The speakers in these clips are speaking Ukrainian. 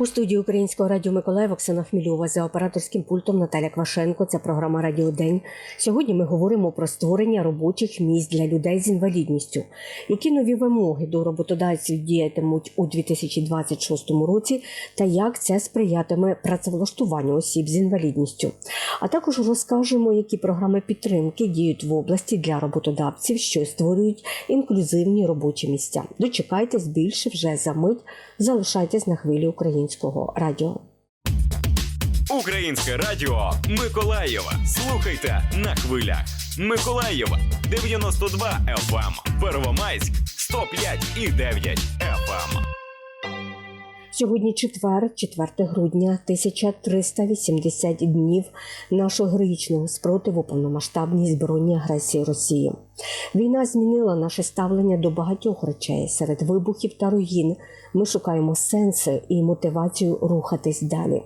У студії Українського радіо Миколаїв Оксана Хмільова за операторським пультом Наталя Квашенко. Це програма Радіо День. Сьогодні ми говоримо про створення робочих місць для людей з інвалідністю. Які нові вимоги до роботодавців діятимуть у 2026 році, та як це сприятиме працевлаштуванню осіб з інвалідністю. А також розкажемо, які програми підтримки діють в області для роботодавців, що створюють інклюзивні робочі місця. Дочекайтесь більше вже за мить. Залишайтесь на хвилі українського радіо. Українське радіо Миколаєва. Слухайте на хвилях. Миколаєва 92 FM. Первомайськ 105 і 9 FM. Сьогодні четвер, 4 грудня, 1380 днів нашого героїчного спротиву повномасштабній збройній агресії Росії. Війна змінила наше ставлення до багатьох речей. Серед вибухів та руїн ми шукаємо сенси і мотивацію рухатись далі.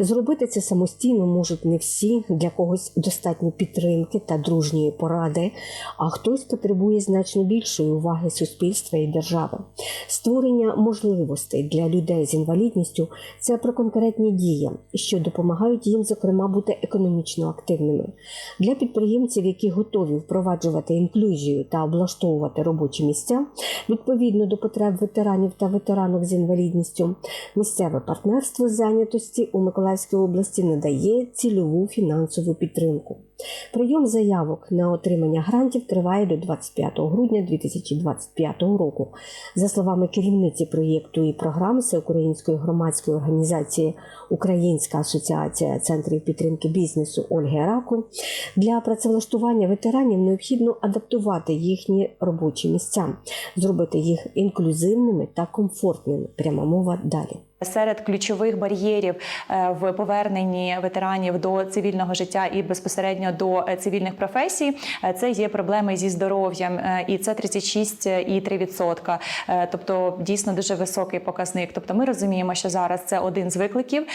Зробити це самостійно можуть не всі, для когось достатньо підтримки та дружньої поради, а хтось потребує значно більшої уваги суспільства і держави. Створення можливостей для людей з інвалідністю це про конкретні дії, що допомагають їм, зокрема, бути економічно активними. Для підприємців, які готові впроваджувати інклюзію та облаштовувати робочі місця відповідно до потреб ветеранів та ветеранок з інвалідністю, місцеве партнерство зайнятості у Миколаївській області надає цільову фінансову підтримку. Прийом заявок на отримання грантів триває до 25 грудня 2025 року. За словами керівниці проєкту і програм Всеукраїнської громадської організації Українська асоціація центрів підтримки бізнесу Ольги Араку, для працевлаштування ветеранів необхідно адаптувати їхні робочі місця, зробити їх інклюзивними та комфортними. Пряма мова далі. Серед ключових бар'єрів е, в поверненні ветеранів до цивільного життя і безпосередньо до е, цивільних професій е, це є проблеми зі здоров'ям, і це 36,3%. Е, Тобто дійсно дуже високий показник. Тобто, ми розуміємо, що зараз це один з викликів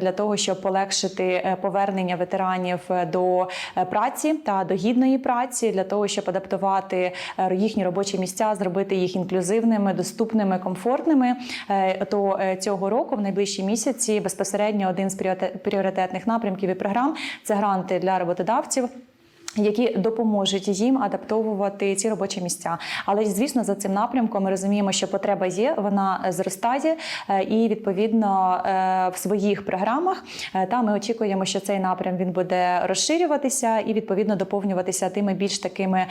для того, щоб полегшити повернення ветеранів до праці та до гідної праці, для того, щоб адаптувати їхні робочі місця, зробити їх інклюзивними, доступними, комфортними. То цього року, в найближчі місяці, безпосередньо один з пріорите- пріоритетних напрямків і програм це гранти для роботодавців. Які допоможуть їм адаптовувати ці робочі місця, але звісно, за цим напрямком ми розуміємо, що потреба є, вона зростає, е, і відповідно е, в своїх програмах е, та ми очікуємо, що цей напрям він буде розширюватися і відповідно доповнюватися тими більш такими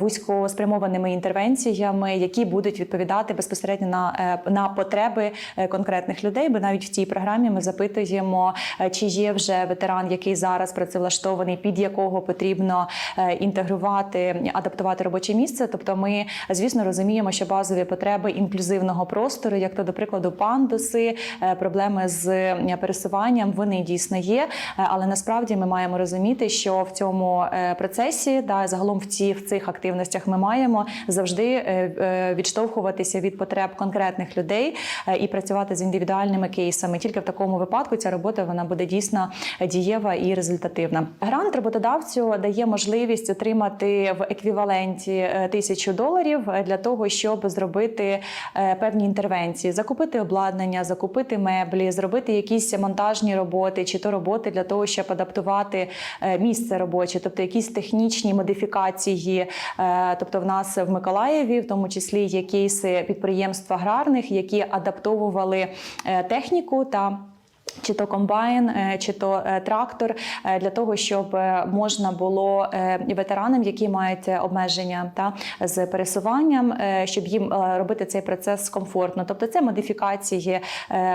вузькоспрямованими інтервенціями, які будуть відповідати безпосередньо на, на потреби конкретних людей. Бо навіть в цій програмі ми запитуємо, чи є вже ветеран, який зараз працевлаштований, під якого потрібно е, інтегрувати, адаптувати робоче місце. Тобто, ми звісно розуміємо, що базові потреби інклюзивного простору, як то до прикладу, пандуси, е, проблеми з е, пересуванням, вони дійсно є. Але насправді ми маємо розуміти, що в цьому процесі, да загалом в ці в цих активностях, ми маємо завжди відштовхуватися від потреб конкретних людей і працювати з індивідуальними кейсами. Тільки в такому випадку ця робота вона буде дійсно дієва і результативна. Грант роботодавцю дає можливість отримати в еквіваленті е, тисячу доларів е, для того, щоб зробити е, певні інтервенції, закупити обладнання, закупити меблі, зробити якісь монтажні роботи, чи то роботи для того, щоб адаптувати місце робоче, тобто якісь технічні модифікації. Тобто, в нас в Миколаєві, в тому числі, є кейси підприємств аграрних, які адаптовували техніку та. Чи то комбайн, е, чи то е, трактор е, для того, щоб можна було ветеранам, які мають обмеження та з пересуванням, щоб їм робити цей процес комфортно. Тобто це модифікації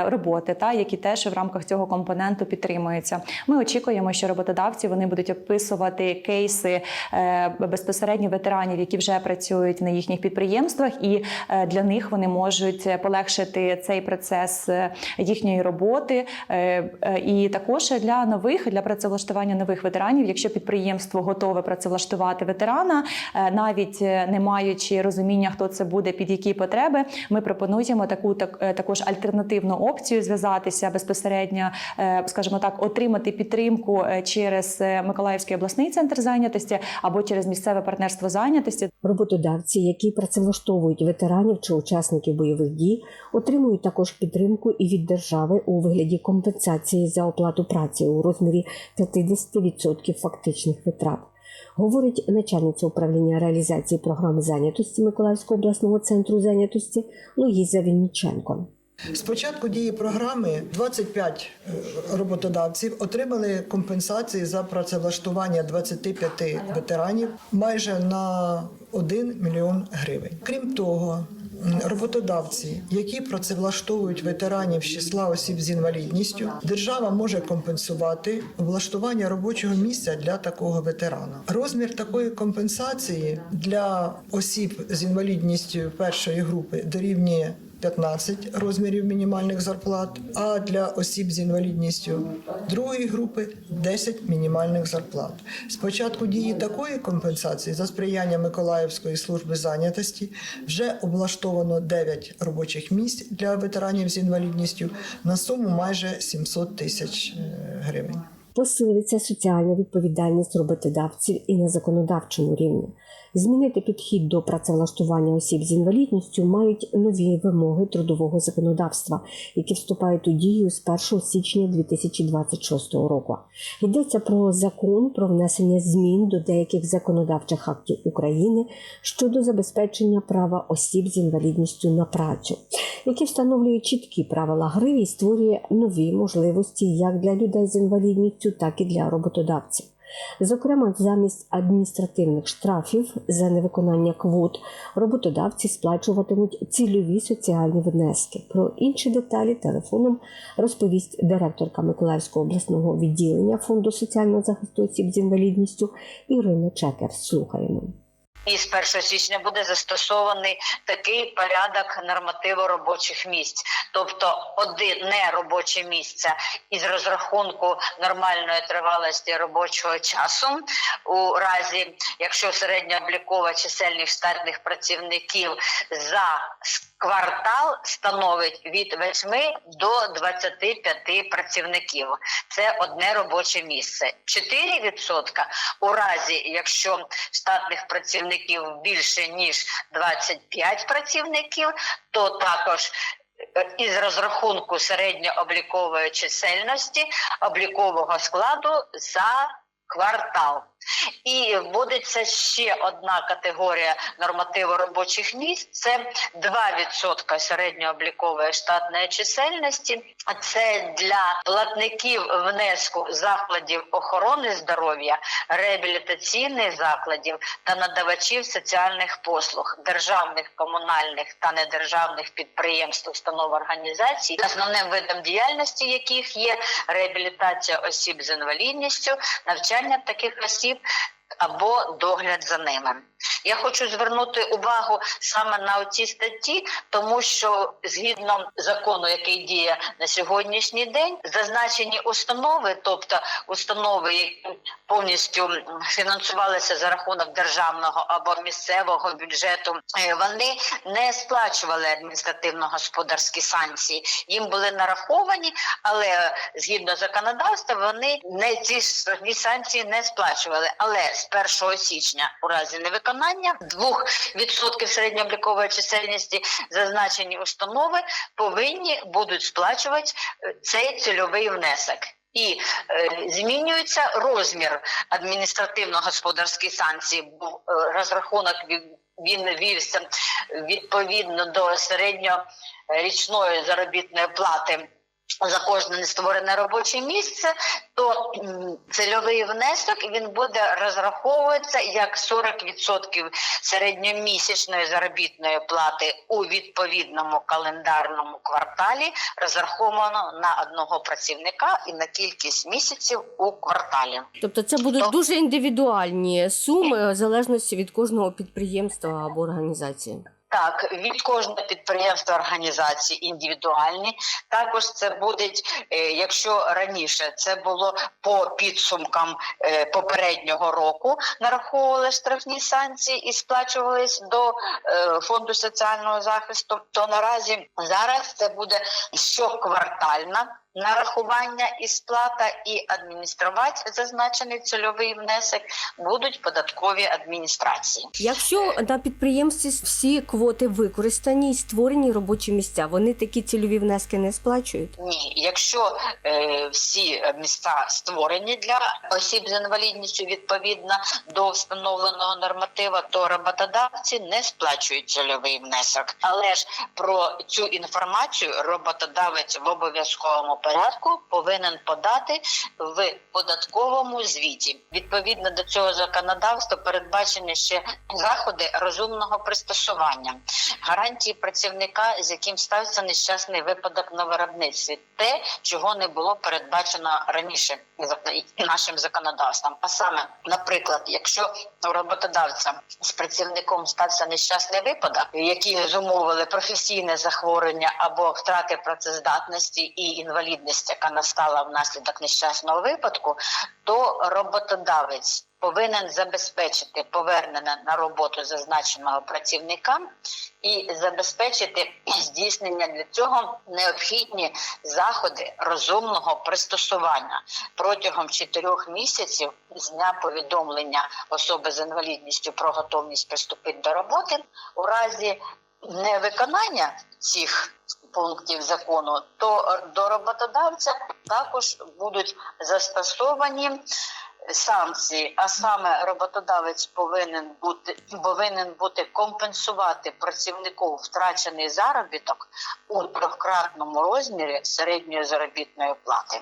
роботи, та які теж в рамках цього компоненту підтримуються. Ми очікуємо, що роботодавці вони будуть описувати кейси безпосередньо ветеранів, які вже працюють на їхніх підприємствах, і для них вони можуть полегшити цей процес їхньої роботи. Е, е, І також для нових для працевлаштування нових ветеранів, якщо підприємство готове працевлаштувати ветерана, е, навіть не маючи розуміння, хто це буде, під які потреби, ми пропонуємо таку так також альтернативну опцію зв'язатися безпосередньо, скажімо так, отримати підтримку через Миколаївський обласний центр зайнятості або через місцеве партнерство зайнятості. Роботодавці, які працевлаштовують ветеранів чи учасників бойових дій, отримують також підтримку і від держави у вигляді компенсації за оплату праці у розмірі 50% фактичних витрат. Говорить начальниця управління реалізації програми зайнятості Миколаївського обласного центру зайнятості Луїза Вінніченко. З початку дії програми 25 е, роботодавців отримали компенсації за працевлаштування 25 ветеранів майже на 1 мільйон гривень. Крім того, роботодавці, які працевлаштовують ветеранів з числа осіб з інвалідністю, держава може компенсувати влаштування робочого місця для такого ветерана. Розмір такої компенсації для осіб з інвалідністю першої групи дорівнює 15 розмірів мінімальних зарплат, а для осіб з інвалідністю другої групи 10 мінімальних зарплат. З початку дії такої компенсації за сприяння Миколаївської служби зайнятості вже облаштовано 9 робочих місць для ветеранів з інвалідністю на суму майже 700 тисяч е, гривень. Посилиться соціальна відповідальність роботодавців і на законодавчому рівні. Змінити підхід до працевлаштування осіб з інвалідністю мають нові вимоги трудового законодавства, які вступають у дію з 1 січня 2026 року. Йдеться про закон про внесення змін до деяких законодавчих актів України щодо забезпечення права осіб з інвалідністю на працю, які встановлює чіткі правила гри і створює нові можливості як для людей з інвалідністю, так і для роботодавців. Зокрема, замість адміністративних штрафів за невиконання квот роботодавці сплачуватимуть цільові соціальні внески. Про інші деталі телефоном розповість директорка Миколаївського обласного відділення фонду соціального захисту осіб з інвалідністю Ірина Чекер. Слухаємо. І з 1 січня буде застосований такий порядок нормативу робочих місць, тобто один не робоче місце із розрахунку нормальної тривалості робочого часу, у разі якщо середньооблікова чисельність штатних працівників за квартал становить від 8 до 25 працівників. Це одне робоче місце. 4% у разі, якщо штатних працівників більше ніж 25 працівників, то також е, із розрахунку середньооблікової чисельності облікового складу за квартал. І вводиться ще одна категорія нормативу робочих місць. Це 2% середньооблікової штатної чисельності. Це для платників внеску закладів охорони здоров'я, реабілітаційних закладів та надавачів соціальних послуг, державних, комунальних та недержавних підприємств, установ організацій, основним видом діяльності яких є реабілітація осіб з інвалідністю, навчання таких осіб tiếp або догляд за ними. Я хочу звернути увагу саме на ці статті, тому що згідно закону, який діє на сьогоднішній день, зазначені установи, тобто установи, які повністю фінансувалися за рахунок державного або місцевого бюджету, е, вони не сплачували адміністративно-господарські санкції. Їм були нараховані, але згідно законодавства вони не ці санкції не сплачували. Але з 1 січня, у разі невиконання. 2% середньооблікової чисельності зазначені установи повинні будуть сплачувати е, цей цільовий внесок. І е, змінюється розмір адміністративно-господарських санкцій, бо е, розрахунок він, він вівся відповідно до середньорічної заробітної плати за кожне нестворене робоче місце, то цільовий внесок він буде розраховуватися як 40% середньомісячної заробітної плати у відповідному календарному кварталі, розраховано на одного працівника і на кількість місяців у кварталі. Тобто це будуть То- дуже індивідуальні суми в залежності від кожного підприємства або організації. Так, від кожного підприємства організації індивідуальні. Також це буде, якщо раніше це було по підсумкам е, попереднього року, нараховували штрафні санкції і сплачувались до е, фонду соціального захисту, то наразі зараз це буде щоквартальна нарахування і сплата, і адмініструвати зазначений цільовий внесок будуть податкові адміністрації. Якщо на підприємстві всі квоти використані і створені робочі місця, вони такі цільові внески не сплачують. Ні, якщо е, всі міста створені для осіб з інвалідністю відповідно до встановленого норматива, то роботодавці не сплачують цільовий внесок. Але ж про цю інформацію роботодавець в обов'язковому порядку повинен подати в податковому звіті. Відповідно до цього законодавства передбачені ще заходи розумного пристосування, гарантії працівника, з яким стався нещасний випадок на виробництві, те, чого не було передбачено раніше нашим законодавством. А саме, наприклад, якщо у роботодавця з працівником стався нещасний випадок, які зумовили професійне захворювання або втрати працездатності і інвалідність, яка настала внаслідок нещасного випадку, то роботодавець повинен забезпечити повернення на роботу зазначеного працівника і забезпечити здійснення для цього необхідні заходи розумного пристосування. Протягом чотирьох місяців з дня повідомлення особи з інвалідністю про готовність приступити до роботи у разі невиконання цих пунктів закону, то до роботодавця також будуть застосовані санкції, а саме роботодавець повинен бути повинен бути компенсувати працівнику втрачений заробіток у трьохкратному розмірі середньої заробітної плати,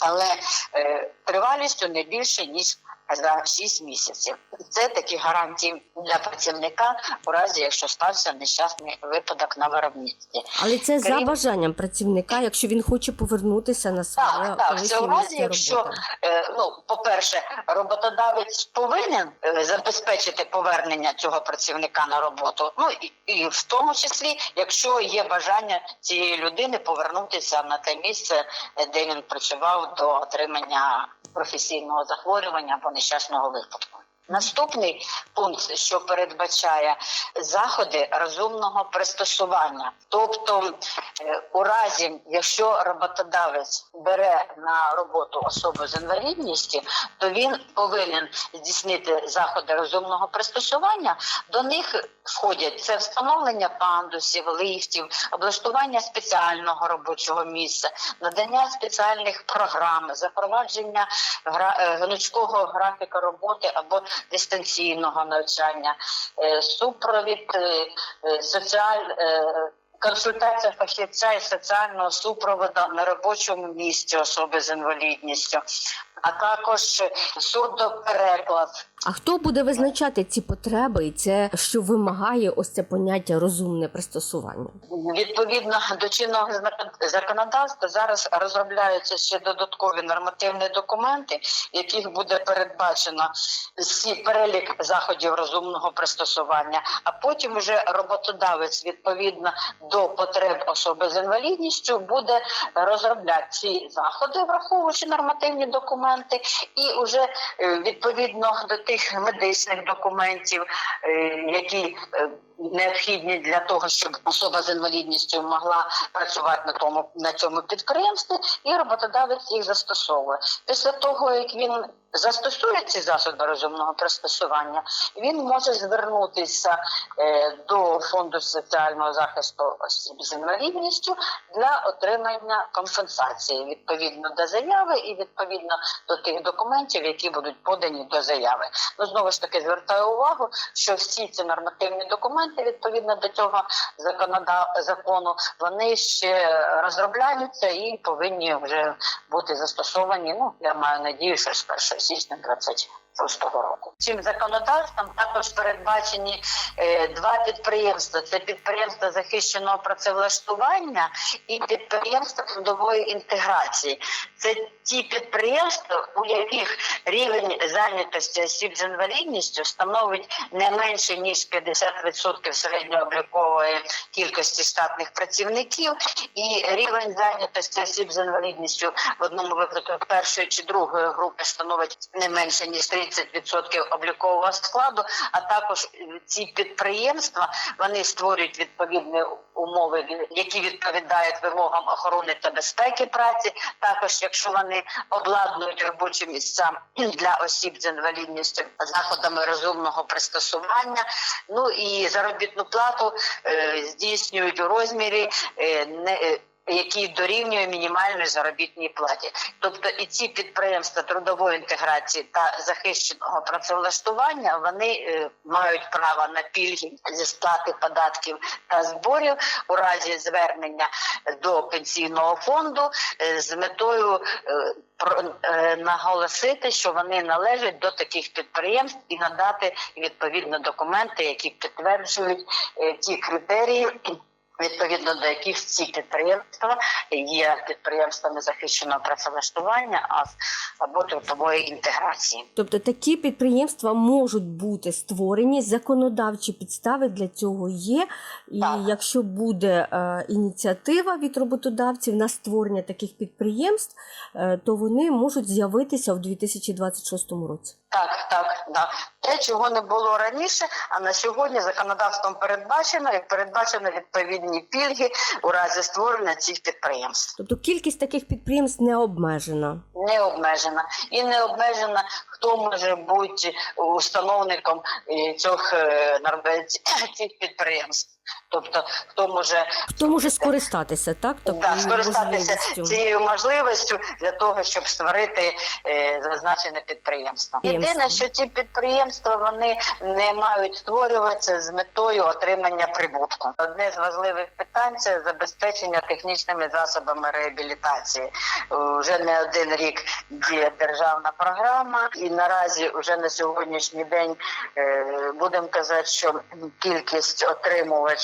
але е, тривалістю не більше ніж за 6 місяців. Це такі гарантії для працівника у разі, якщо стався нещасний випадок на виробництві. Але це за бажанням працівника, якщо він хоче повернутися на своє Так, так, це у разі, якщо е, ну, по-перше, роботодавець повинен е, забезпечити повернення цього працівника на роботу. Ну і, і в тому числі, якщо є бажання цієї людини повернутися на те місце, е, де він працював до отримання професійного захворювання або нещасного випадку. Наступний пункт, що передбачає заходи розумного пристосування, тобто е, у разі, якщо роботодавець бере на роботу особу з інвалідністю, то він повинен здійснити заходи розумного пристосування. До них входять це встановлення пандусів, лифтів, облаштування спеціального робочого місця, надання спеціальних програм, запровадження е, гнучкого графіка роботи або дистанційного навчання, е, супровід е, е, соціаль. Консультація фахівця і соціального супроводу на робочому місці особи з інвалідністю, а також сурдопереклад. А хто буде визначати ці потреби і це, що вимагає ось це поняття розумне пристосування? Відповідно до чинного законодавства зараз розробляються ще додаткові нормативні документи, в яких буде передбачено всі перелік заходів розумного пристосування. А потім вже роботодавець відповідно до потреб особи з інвалідністю буде розробляти ці заходи, враховуючи нормативні документи, і вже е, відповідно до тих медичних документів, е, які е, необхідні для того, щоб особа з інвалідністю могла працювати на тому на цьому підприємстві, і роботодавець їх застосовує. Після того як він застосує ці засоби розумного пристосування, він може звернутися е, до фонду соціального захисту осіб з інвалідністю для отримання компенсації відповідно до заяви і відповідно до тих документів, які будуть подані до заяви. Ну знову ж таки звертаю увагу, що всі ці нормативні документи відповідно до цього закону вони ще розробляються і повинні вже бути застосовані. Ну я маю надію, що з 1 січня 2006 року. Цим законодавством також передбачені е, два підприємства: це підприємство захищеного працевлаштування і підприємство трудової інтеграції. Це ті підприємства, у яких рівень зайнятості осіб з інвалідністю становить не менше ніж 50% середньооблікової кількості штатних працівників, і рівень зайнятості осіб з інвалідністю в одному випадку першої чи другої групи становить не менше ніж 30% облікового складу. А також е, ці підприємства вони створюють відповідні умови, які відповідають вимогам охорони та безпеки праці. Також, якщо вони обладнують робочі місця для осіб з інвалідністю заходами розумного пристосування, ну і заробітну плату е, здійснюють у розмірі е, не. Який дорівнює мінімальної заробітній платі, тобто і ці підприємства трудової інтеграції та захищеного працевлаштування вони е, мають право на пільги зі сплати податків та зборів у разі звернення до пенсійного фонду е, з метою е, про наголосити, що вони належать до таких підприємств і надати відповідно документи, які підтверджують ті критерії. Відповідно до яких ці підприємства є підприємствами захищеного працевлаштування а- або трудової інтеграції. Тобто такі підприємства можуть бути створені, законодавчі підстави для цього є. І Так. якщо буде е, ініціатива від роботодавців на створення таких підприємств, е, то вони можуть з'явитися у 2026 році. Так, так, да. Те, чого не було раніше, а на сьогодні законодавством передбачено і передбачено відповідні пільги у разі створення цих підприємств. Тобто кількість таких підприємств не обмежена. Не обмежена і не обмежена, хто може бути установником е, цих, е, цих підприємств. Тобто, хто може Хто може скористатися так? да, скористатися цією можливістю для того, щоб створити е, зазначене підприємство. Єдине, що ці підприємства вони не мають створюватися з метою отримання прибутку. Одне з важливих питань це забезпечення технічними засобами реабілітації. Вже не один рік діє державна програма, і наразі вже на сьогоднішній день е, будемо казати, що кількість отримувачів е,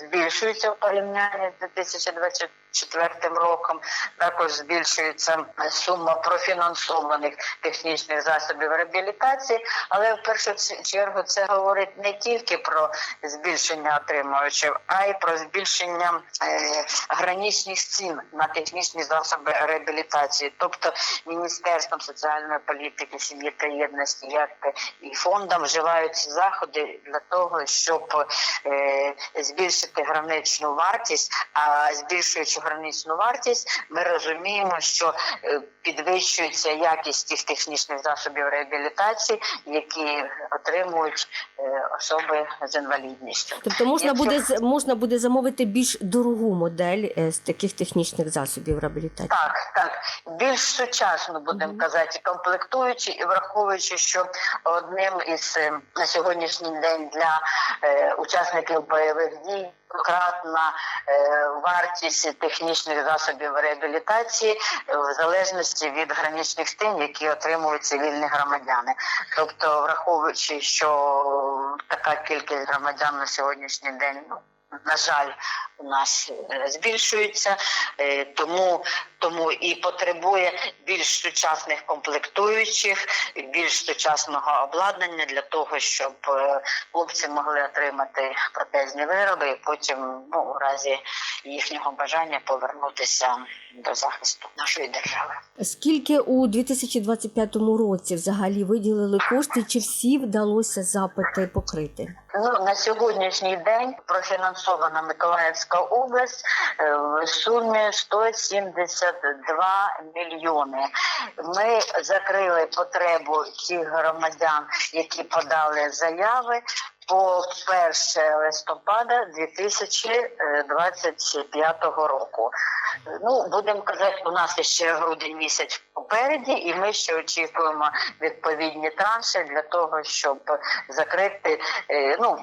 збільшується в порівнянні з 2024 роком. Також збільшується сума профінансованих технічних засобів реабілітації, але в першу чергу це говорить не тільки про збільшення отримувачів, а й про збільшення е, граничних цін на технічні засоби реабілітації, тобто Міністерством соціальної політики, сім'ї та єдності, як і фондом вживаються заходи для того, щоб е, збільшити граничну вартість. А збільшуючи граничну вартість, ми розуміємо, що е, підвищується якість тих технічних засобів реабілітації, які отримують е, особи з інвалідністю. Тобто можна Якщо- буде можна буде замовити більш дорогу модель е, з таких технічних засобів реабілітації. Так, так більш сучасно будемо казати, комплектуючи і враховуючи, що одним із на сьогоднішній день для учасників бойових дій. Кратна е, вартість технічних засобів реабілітації е, в залежності від граничних цін, які отримують цивільні громадяни. Тобто, враховуючи, що така кількість громадян на сьогоднішній день, ну на жаль, у нас е, збільшується, е, тому тому і потребує більш сучасних комплектуючих, більш сучасного обладнання для того, щоб е, хлопці могли отримати протезні вироби, і потім, ну, у разі їхнього бажання повернутися до захисту нашої держави. Скільки у 2025 році взагалі виділили кошти? Чи всі вдалося запити покрити? Ну на сьогоднішній день профінансована Миколаївська область е, в сумі 172 мільйони. Ми закрили потребу цих громадян, які подали заяви. По 1 листопада 2025 року. Ну, будемо казати, у нас ще грудень місяць попереді, і ми ще очікуємо відповідні транші для того, щоб закрити е, ну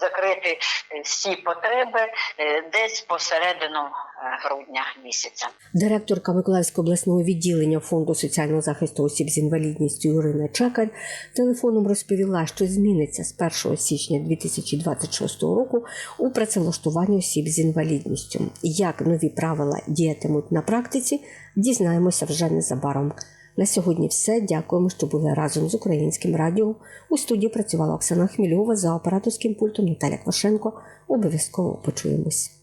закрити всі потреби е, десь посередину грудня місяця. Директорка Миколаївського обласного відділення фонду соціального захисту осіб з інвалідністю Ірина Чекар телефоном розповіла, що зміниться з 1 січня 2026 року у працевлаштуванні осіб з інвалідністю. Як нові правила діятимуть на практиці, дізнаємося вже незабаром. На сьогодні все. Дякуємо, що були разом з українським радіо. У студії працювала Оксана Хмільова за операторським пультом Наталя Квашенко. Обов'язково почуємось.